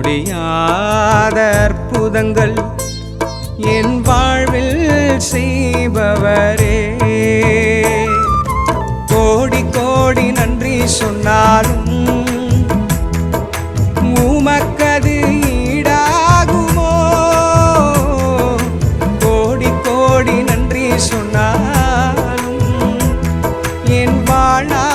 முடியாத அற்புதங்கள் என் வாழ்வில் செய்பவரே. கோடி கோடி நன்றி சொன்னாலும் உமக்கது ஈடாகுமோ? கோடி கோடி நன்றி சொன்னாலும் என் வாழா